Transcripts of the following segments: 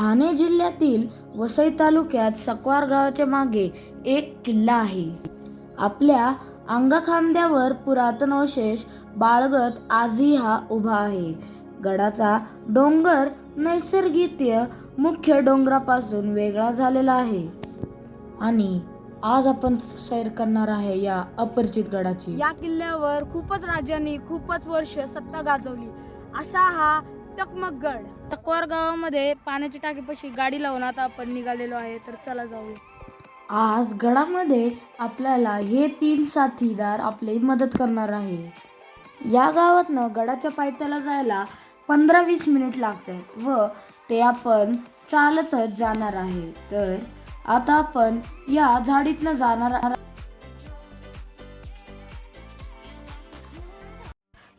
ठाणे जिल्ह्यातील वसई तालुक्यात सकवार गावाच्या मागे एक किल्ला आहे. आपल्या अंगखांद्यावर पुरातन अवशेष बाळगत आजही हा उभा आहे. गडाचा डोंगर नैसर्गिकीय मुख्य डोंगरापासून वेगळा झालेला आहे. आणि आज आपण सैर करणार आहे या अपरिचित गडाची. या किल्ल्यावर खूपच राज्यांनी खूपच वर्ष सत्ता गाजवली. असा हा टकमक गड. तकवार गावामध्ये पाण्याची टाकीपाशी गाडी लावून आता आपण निघालेलो आहे तर चला जाऊ आज गडामध्ये आपल्याला हे तीन साथीदार आपली मदत करणार आहे. या गावातनं गडाच्या पायथ्याला जायला पंधरा वीस मिनिट लागतात व ते आपण चालतच जाणार आहे. तर आता आपण या झाडीतनं जाणार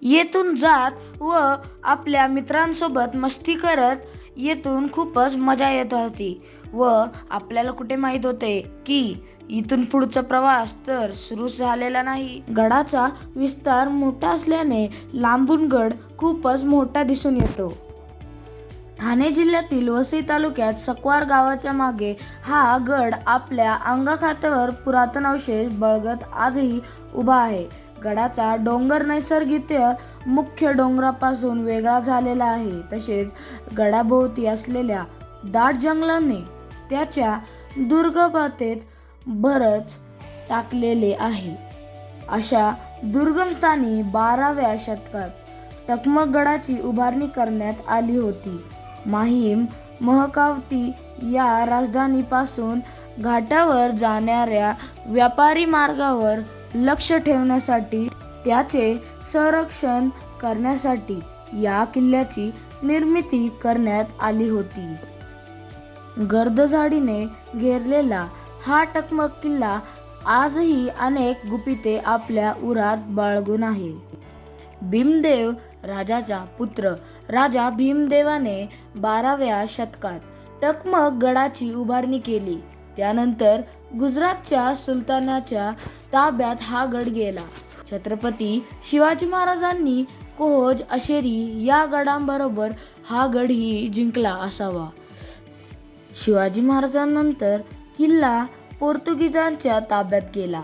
येथून जात व आपल्या मित्रांसोबत मस्ती करत येथून खूपच मजा येत होती. व आपल्याला कुठे माहीत होते की इथून पुढचा प्रवास तर सुरू झालेला नाही. गडाचा विस्तार मोठा असल्याने लांबून गड खूपच मोठा दिसून येतो. ठाणे जिल्ह्यातील वसई तालुक्यात सकवार गावाच्या मागे हा गड आपल्या अंगखात्यावर पुरातन अवशेष बळगत आजही उभा आहे. गडाचा डोंगर नैसर्गिकीय मुख्य डोंगरापासून वेगळा झालेला आहे. तसेच गडाभोवती असलेल्या दाट जंगलाने त्याच्या दुर्गमतेत भरच टाकलेले आहे. अशा दुर्गम स्थानी बाराव्या शतकात टकमक गडाची उभारणी करण्यात आली होती. माहीम महकावती या राजधानीपासून घाटावर जाणाऱ्या व्यापारी मार्गावर लक्ष ठेवण्यासाठी त्याचे संरक्षण करण्यासाठी या किल्ल्याची निर्मिती करण्यात आली होती. गर्दझाडीने घेरलेला हा टकमक किल्ला आजही अनेक गुपिते आपल्या उरात बाळगून आहे. भीमदेव राजाचा पुत्र. राजा भीमदेवाने बाराव्या शतकात टकमक गडाची उभारणी केली. त्यानंतर गुजरातच्या सुलतानाच्या ताब्यात हा गड गेला. छत्रपती शिवाजी महाराजांनी कोहोज अशेरी या गडांबरोबर हा गडही जिंकला असावा. शिवाजी महाराजांनंतर किल्ला पोर्तुगीजांच्या ताब्यात गेला.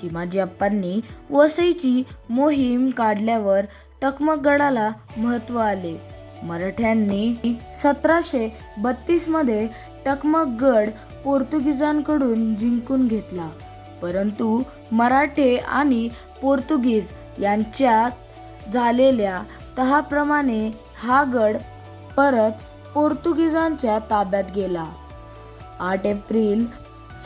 चिमाजी अप्पांनी वसईची मोहीम काढल्यावर टकमगडाला महत्त्व आले. मराठ्यांनी सतराशे बत्तीसमध्ये टकमकगड पोर्तुगीजांकडून जिंकून घेतला. परंतु मराठे आणि पोर्तुगीज यांच्यात झालेल्या तहाप्रमाणे हा गड परत पोर्तुगीजांच्या ताब्यात गेला. आठ एप्रिल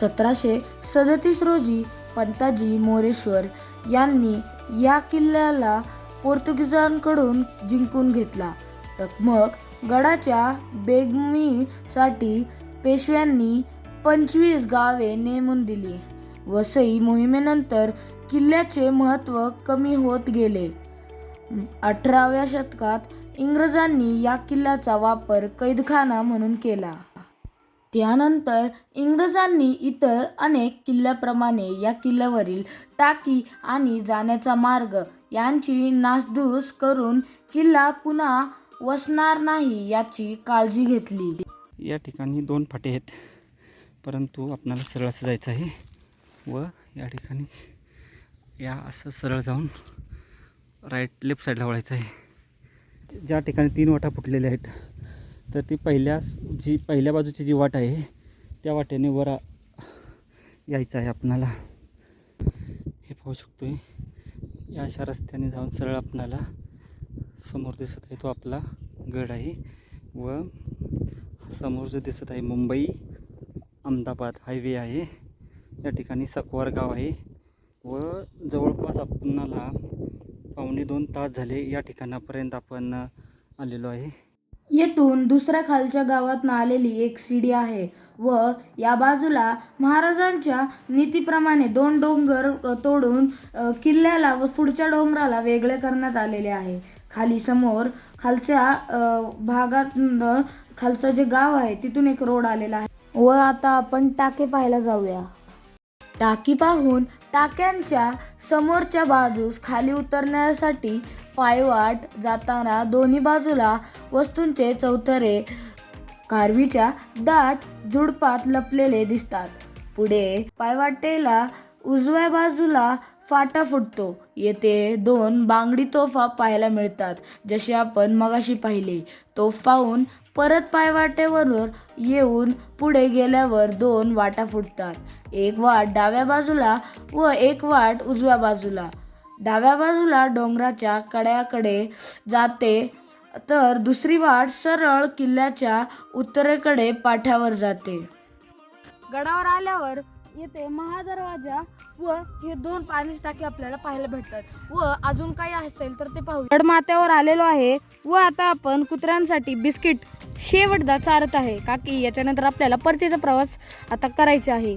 सतराशे सदतीस रोजी पंताजी मोरेश्वर यांनी या किल्ल्याला पोर्तुगीजांकडून जिंकून घेतला. टकमक गडाच्या बेगमीसाठी पेशव्यांनी पंचवीस गावे नेमून दिली वसई मोहिमेनंतर किल्ल्याचे महत्त्व कमी होत गेले. अठराव्या शतकात इंग्रजांनी या किल्ल्याचा वापर कैदखाना म्हणून केला. त्यानंतर इंग्रजांनी इतर अनेक किल्ल्याप्रमाणे या किल्ल्यावरील टाकी आणि जाण्याचा मार्ग यांची नासधूस करून किल्ला पुन्हा वसणार नाही याची काळजी घेतली. या ठिकाणी दोन फाटे आहेत. परंतु आपणाला सरळ असं जायचं आहे व या ठिकाणी या असं सरळ जाऊन राईट लेफ्ट साईडला वळायचं आहे. ज्या ठिकाणी तीन वाटा फुटलेल्या आहेत तर ती पहिल्या जी पहिल्या बाजूची जी वाट आहे त्या वाटेने वर यायचं आहे आपणाला. हे पाहू शकतो आहे या अशा रस्त्याने जाऊन सरळ आपणाला समोर दिसत आहे तो आपला गड आहे व समोर जो दिसत आहे मुंबई अहमदाबाद हायवे आहे. या ठिकाणी सकवार गाव आहे व जवळपास आपणाला पावणे दोन तास झाले या ठिकाणापर्यंत आपण आलेलो आहे. येथून दुसऱ्या खालच्या गावातनं आलेली एक सीडी आहे व या बाजूला महाराजांच्या नीतीप्रमाणे दोन डोंगर तोडून किल्ल्याला व पुढच्या डोंगराला वेगळे करण्यात आलेले आहे. खाली समोर खालच्या भागात खालचं जे गाव आहे तिथून एक रोड आलेला आहे. व आता आपण टाके पाहायला जाऊया. टाकी पाहून टाक्यांच्या समोरच्या बाजूस खाली उतरण्यासाठी पायवाट जाताना दोन्ही बाजूला वस्तूंचे चौथरे कारवीच्या दाट झुडपात लपलेले दिसतात. पुढे पायवाटेला उजव्या बाजूला फाटा फुटतो. येथे दोन बांगडी तोफा पाहायला मिळतात जसे आपण मगाशी पाहिले. तोफ पाहून परत पायवाटेवरून येऊन पुढे गेल्यावर दोन वाटा फुटतात. एक वाट डाव्या बाजूला व एक वाट उजव्या बाजूला. डाव्या बाजूला डोंगराच्या कड्याकडे जाते तर दुसरी वाट सरळ किल्ल्याच्या उत्तरेकडे पाठ्यावर जाते. गडावर आल्यावर येथे महादरवाजा व हे दोन पाणी टाकी आपल्याला पाहायला भेटतात. व अजून काही असेल तर ते पाहू गडमाथ्यावर आलेलो आहे व आता आपण कुत्र्यांसाठी बिस्किट शेवटदा चारत आहे. का की याच्यानंतर आपल्याला परतीचा प्रवास आता करायचा आहे.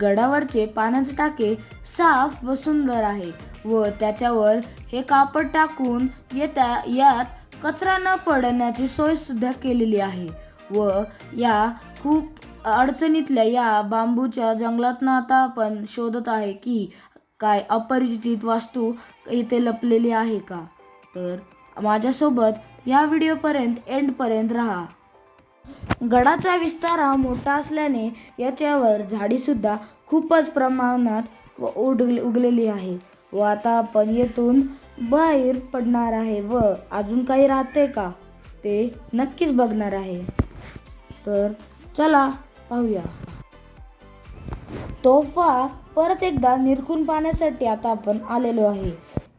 गडावरचे पाण्याचे टाके साफ व सुंदर आहे व त्याच्यावर हे कापड टाकून येत्या यात कचरा न पडण्याची सोय सुद्धा केलेली आहे. व या खूप अडचणीतल्या या बांबूच्या जंगलातनं आता आपण शोधत आहे की काय अपरिचित वास्तू इथे लपलेली आहे का? तर माझ्यासोबत या व्हिडिओपर्यंत एंडपर्यंत राहा. गडाचा विस्तार हा मोठा असल्याने याच्यावर झाडीसुद्धा खूपच प्रमाणात व उडले उगलेली आहे व आता आपण येथून बाहेर पडणार आहे व अजून काही राहते का? ते नक्कीच बघणार आहे. तर चला पाहूया. तोफा परत एकदा निरखून पाहण्यासाठी आता आपण आलेलो आहे.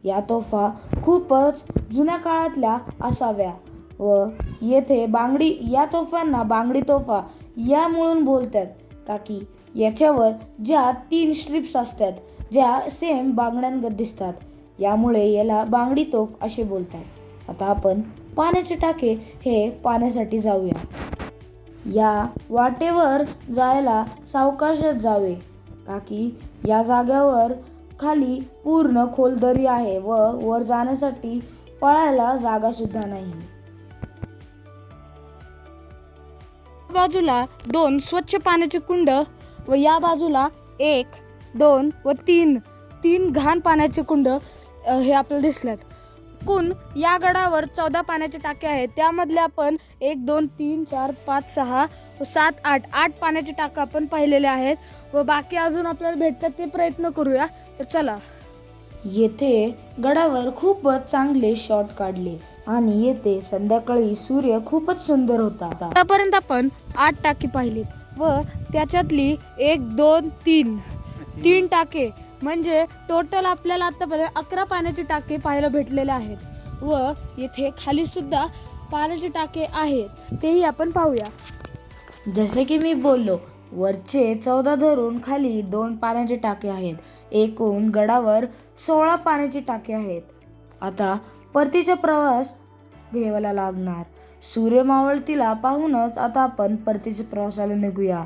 या तोफा खूपच जुन्या काळातल्या असाव्या व येथे बांगडी या तोफांना बांगडी तोफा या म्हणून बोलतात का की याच्यावर ज्या तीन स्ट्रिप्स असतात ज्या सेम बांगड्यांगत दिसतात यामुळे याला बांगडी तोफ असे बोलतात. आता आपण पाण्याचे टाके हे पाण्यासाठी जाऊया. या वाटेवर जायला सावकाशच जावे. का की या जाग्यावर खाली पूर्ण खोल दरी आहे व वर जाण्यासाठी पळायला जागा सुद्धा नाही. बाजूला दोन स्वच्छ पाण्याचे कुंड व या बाजूला एक दोन व तीन. तीन घाण पाण्याचे कुंड हे आपल्याला दिसल्यात. एकूण या गडावर चौदा पाण्याचे टाके आहेत त्यामधले आपण एक दोन तीन चार पाच सहा सात आठ आठ पाण्याचे टाकं आपण पाहिलेले आहेत. व बाकी अजून आपल्याला भेटतात ते प्रयत्न करूया. तर चला. येथे गडावर खूपच चांगले शॉट काढले आणि येथे संध्याकाळी सूर्य खूपच सुंदर होता. आतापर्यंत आपण आठ टाकी पाहिलीत व त्याच्यातली एक दोन तीन तीन टाके म्हणजे टोटल आपल्याला आतापर्यंत अकरा पाण्याचे टाके पाहायला भेटलेले आहेत. व येथे खाली सुद्धा पाण्याचे टाके आहेत. तेही आपण पाहूया. जसे की मी बोललो वरचे चौदा धरून खाली दोन पाण्याचे टाके आहेत. एकूण गडावर सोळा पाण्याचे टाके आहेत. आता परतीचा प्रवास घ्यायला लागणार. सूर्य मावळतीला पाहूनच आता आपण परतीच्या प्रवासाला निघूया.